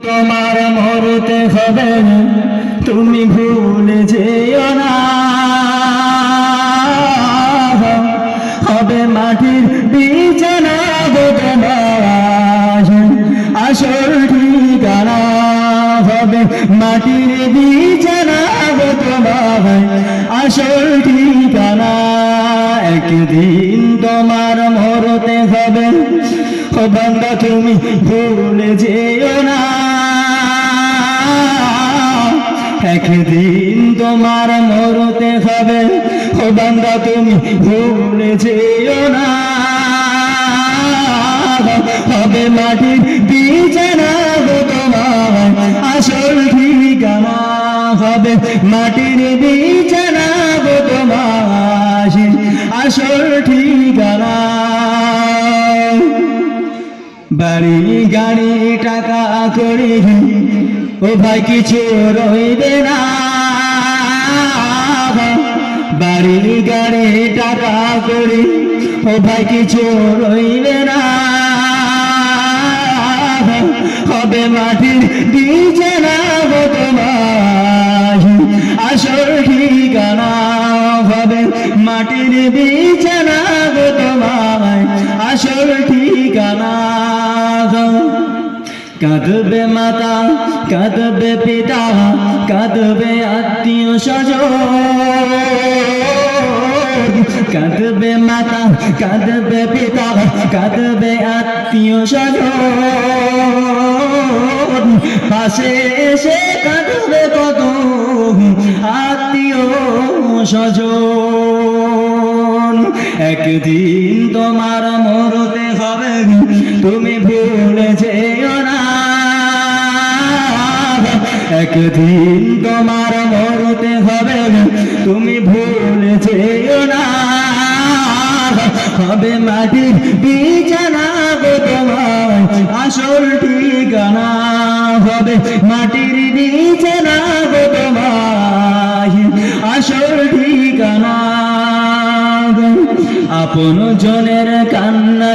তোমার মরতে হবে, তুমি ভুলে যেও না। হবে মাটির বিছানা আসল ঠিকানা। হবে মাটির বিছানা আসল ঠিকানা। একদিন তোমার মরতে হবে, ও তুমি ভুলে যেও না। একদিন তোমার মরতে হবে। ও বান্দা, তুমি ভুলে যেও না। হবে মাটির বিছানা গো তোমার, আসল ঠিকানা হবে মাটির বিছানা গো তোমার, আসল ঠিকানা। বাড়ি গাড়ি টাকা করি ও ভাই কিছু রইবে না? বাড়ি গাড়ি টাকা করি ও ভাই কিছু রইবে না? হবে মাটির বিছানা গো তোমার। আসল ঠিকানা হবে মাটির বিছানা গো তোমার। আসল ঠিকানা কাঁদবে মাতা, কাঁদবে পিতা, কাঁদবে আত্মীয় স্বজন। কাঁদবে মাতা, কাঁদবে পিতা, কাঁদবে আত্মীয় স্বজন। পাশে এসে কাঁদবে কত আত্মীয় স্বজন। একদিন তোমার মরতে হবে, তুমি ভুলে যেও একদিন তোমার মরতে হবে তুমি ভুলে যেও না। হবে মাটির বিছানা গো তোমার, আসল ঠিকানা হবে মাটির বিছানা গো তোমার, আসল ঠিকানা। আপন জনের কান্না